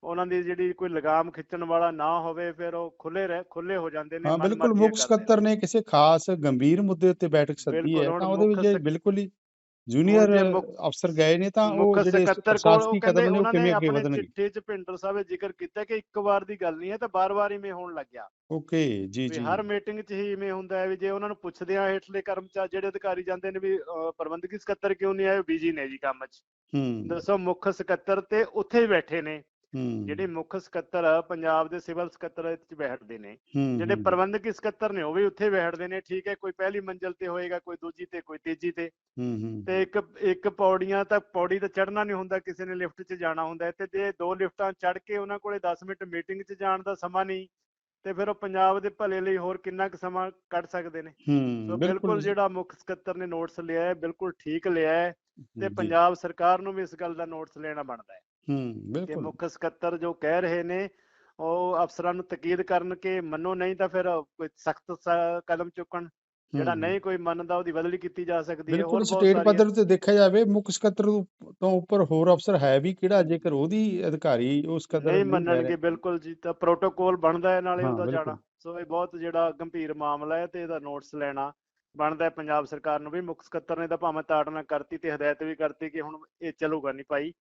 ਉਹਨਾਂ ਦੀ ਜਿਹੜੀ ਕੋਈ ਲਗਾਮ ਖਿੱਚਣ ਵਾਲਾ ਨਾ ਹੋਵੇ ਫਿਰ ਉਹ ਖੁੱਲੇ ਰਹਿ ਖੁੱਲੇ ਹੋ ਜਾਂਦੇ ਨੇ ਹਾਂ ਬਿਲਕੁਲ ਮੁੱਖ। ਸਕੱਤਰ ਨੇ। ਕਿਸੇ ਖਾਸ ਗੰਭੀਰ ਮੁੱਦੇ ਉੱਤੇ ਬੈਠਕ ਸੱਦੀ ਹੈ ਤਾਂ ਉਹਦੇ ਵਿੱਚ ਬਿਲਕੁਲ ਹੀ ਜੂਨੀਅਰ ਅਫਸਰ ਗਏ ਨੇ ਤਾਂ ਉਹ ਜਿਹੜੇ ਸਕੱਤਰ ਕੋਲ ਉਹ ਕਹਿੰਦੇ ਕਦਮ ਨੇ ਉਹ ਉਹਨਾਂ ਨੇ ਆਪਣੇ ਚਿੱਠੇ 'ਚ ਸਾਹਿਬ ਨੇ ਜ਼ਿਕਰ ਕੀਤਾ ਕਿ ਇੱਕ ਵਾਰ ਦੀ ਗੱਲ ਨਹੀਂ ਹੈ ਤਾਂ ਬਾਰ-ਬਾਰ ਇਵੇਂ ਹੋਣ ਲੱਗਿਆ। ਓਕੇ ਜੀ ਜੀ। ਹਰ ਮੀਟਿੰਗ 'ਚ ਹੀ ਇਵੇਂ ਹੁੰਦਾ ਹੈ ਵੀ ਜੇ ਉਹਨਾਂ ਨੂੰ ਪੁੱਛਦੇ ਆ ਹੇਠਲੇ ਕਰਮਚਾਰੀ ਜਿਹੜੇ ਅਧਿਕਾਰੀ ਜਾਂਦੇ ਨੇ ਵੀ ਪ੍ਰਬੰਧਕੀ ਸਕੱਤਰ ਕਿਉਂ ਨਹੀਂ ਆਏ ਬਿਜ਼ੀ ਨੇ ਜੀ ਕੰਮ 'ਚ। ਹੂੰ। ਦੱਸੋ ਮੁੱਖ ਸਕੱਤਰ ਤੇ ਉੱਥੇ ਹੀ ਬੈਠੇ ਨੇ। ਜਿਹੜੇ ਮੁੱਖ ਸਕੱਤਰ ਪੰਜਾਬ ਦੇ ਸਿਵਲ ਸਕੱਤਰ ਇਹ 'ਚ ਬੈਠਦੇ ਨੇ ਜਿਹੜੇ ਪ੍ਰਬੰਧਕੀ ਸਕੱਤਰ ਨੇ ਉਹ ਵੀ ਉੱਥੇ ਬੈਠਦੇ ਨੇ ਠੀਕ ਹੈ ਕੋਈ ਪਹਿਲੀ ਮੰਜ਼ਲ ਤੇ ਹੋਏਗਾ ਕੋਈ ਦੂਜੀ ਤੇ ਕੋਈ ਤੀਜੀ ਤੇ। ਤੇ ਇੱਕ ਇੱਕ ਪੌੜੀਆਂ ਤੱਕ ਪੌੜੀ ਤੇ ਚੜਨਾ ਨਹੀਂ ਹੁੰਦਾ ਕਿਸੇ ਨੇ ਲਿਫਟ 'ਚ ਜਾਣਾ ਹੁੰਦਾ ਤੇ ਜੇ ਦੋ ਲਿਫਟਾਂ ਚੜ ਕੇ ਉਹਨਾਂ ਕੋਲੇ 10 ਮਿੰਟ ਮੀਟਿੰਗ 'ਚ ਜਾਣ ਦਾ ਸਮਾਂ ਨਹੀਂ ਤੇ ਫਿਰ ਉਹ ਪੰਜਾਬ ਦੇ ਭਲੇ ਲਈ ਹੋਰ ਕਿੰਨਾ ਕੁ ਸਮਾਂ ਕੱਢ ਸਕਦੇ ਨੇ। ਹੂੰ ਸੋ ਬਿਲਕੁਲ। ਜਿਹੜਾ ਮੁੱਖ ਸਕੱਤਰ ਨੇ ਨੋਟਸ ਲਿਆ ਹੈ ਬਿਲਕੁਲ ਠੀਕ ਲਿਆ ਹੈ ਤੇ ਪੰਜਾਬ ਸਰਕਾਰ ਨੂੰ ਵੀ ਇਸ ਗੱਲ ਦਾ ਨੋਟਸ ਲੈਣਾ ਬਣਦਾ ਹੈ। ਹੂੰ ਕਿ ਬਿਲਕੁਲ। ਮੁੱਖ ਸਕੱਤਰ ਜੋ ਕਹਿ ਰਹੇ ਨੇ ਉਹ ਅਫਸਰਾਂ ਨੂੰ ਤਕੀਦ ਕਰਨ ਕਿ ਮੰਨੋ ਨਹੀਂ ਤਾਂ ਫਿਰ ਕੋਈ ਸਖਤ ਕਦਮ ਚੁੱਕਣ ਜਿਹੜਾ ਨਹੀਂ ਕੋਈ ਮੰਨਦਾ ਉਹਦੀ ਬਦਲੀ ਕੀਤੀ ਜਾ ਸਕਦੀ ਹੈ ਹੋਰ ਬਿਲਕੁਲ ਬਹੁਤ ਸਟੇਟ ਸਾਰੀਆਂ ਪੱਧਰ ਤੇ ਦੇਖਿਆ ਜਾਵੇ ਮੁੱਖ ਸਕੱਤਰ ਤੋਂ ਤੋਂ ਉੱਪਰ ਹੋਰ ਅਫਸਰ ਹੈ ਵੀ ਕਿਹੜਾ ਜੇਕਰ ਉਹਦੀ ਅਧਿਕਾਰੀ ਉਸ ਕਦਰ ਨਹੀਂ ਨਹੀਂ ਲੈ ਮੰਨਣਗੇ ਰਹੇ ਬਿਲਕੁਲ ਜੀ ਤਾਂ ਪ੍ਰੋਟੋਕੋਲ ਬਣਦਾ ਹੈ ਨਾਲੇ ਹਾਂ ਉਹਦਾ ਬਿਲਕੁਲ। ਜਾਣਾ ਸੋ ਇਹ ਬਹੁਤ ਜਿਹੜਾ ਗੰਭੀਰ ਮਾਮਲਾ ਹੈ ਤੇ ਇਹਦਾ ਨੋਟਿਸ ਲੈਣਾ ਬਣਦਾ ਹੈ ਪੰਜਾਬ ਸਰਕਾਰ ਨੂੰ ਵੀ ਮੁੱਖ ਸਕੱਤਰ ਨੇ ਤਾਂ ਭਾਵੇਂ ਤਾੜਨਾ ਕਰਤੀ ਤੇ ਹਦਾਇਤ ਵੀ ਕਰਤੀ ਕਿ ਹੁਣ ਇਹ ਚੱਲੂਗਾ ਨਹੀਂ ਭਾਈ।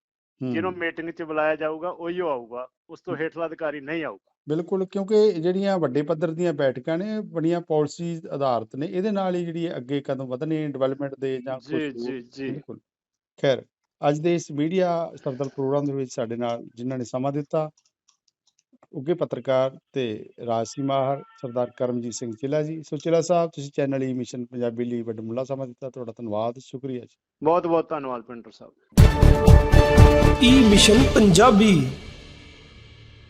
ਜਿਹਨੂੰ ਮੀਟਿੰਗ 'ਚ ਬੁਲਾਇਆ ਜਾਊਗਾ ਉਹੀ ਆਊਗਾ। ਉਸ ਤੋਂ ਹੇਠਲਾ ਅਧਿਕਾਰੀ ਨਹੀਂ ਆਊਗਾ। ਬਿਲਕੁਲ ਕਿਉਂਕਿ ਜਿਹੜੀਆਂ ਵੱਡੇ ਪੱਧਰ ਦੀਆਂ ਬੈਠਕਾਂ ਨੇ ਬੜੀਆਂ ਪਾਲਿਸੀ ਆਧਾਰਿਤ ਨੇ ਇਹਦੇ ਨਾਲ ਹੀ ਜਿਹੜੀ ਅੱਗੇ ਕਦਮ ਵਧਣੇ ਡਿਵੈਲਪਮੈਂਟ ਦੇ ਜਾਂ ਕੁਝ ਜੀ ਜੀ ਜੀ। ਬਿਲਕੁਲ। ਖੈਰ ਅੱਜ ਦੇ ਇਸ ਮੀਡੀਆ ਸਫਦਰ ਪ੍ਰੋਗਰਾਮ ਦੇ ਵਿੱਚ ਸਾਡੇ ਨਾਲ ਜਿਨ੍ਹਾਂ ਨੇ ਸਮਾਂ ਦਿੱਤਾ ਉੱਗੇ ਪੱਤਰਕਾਰ ਤੇ ਰਾਜਸੀ ਮਾਹਰ ਸਰਦਾਰ ਕਰਮਜੀਤ ਸਿੰਘ ਚਿਲਾ ਜੀ। ਸੋ ਚਿਲਾ ਸਾਹਿਬ ਤੁਸੀਂ ਚੈਨਲ ਈ ਮਿਸ਼ਨ ਪੰਜਾਬੀ ਲਈ ਵੱਡਮੁੱਲਾ ਸਮਾਂ ਦਿੱਤਾ। ਤੁਹਾਡਾ ਧੰਨਵਾਦ ਸ਼ੁਕਰੀਆ ਜੀ। ਬਹੁਤ ਬਹੁਤ ਧੰਨਵਾਦ ਪਿੰਟਰ ਸਾਹਿਬ। ਈ ਮਿਸ਼ਨ ਪੰਜਾਬੀ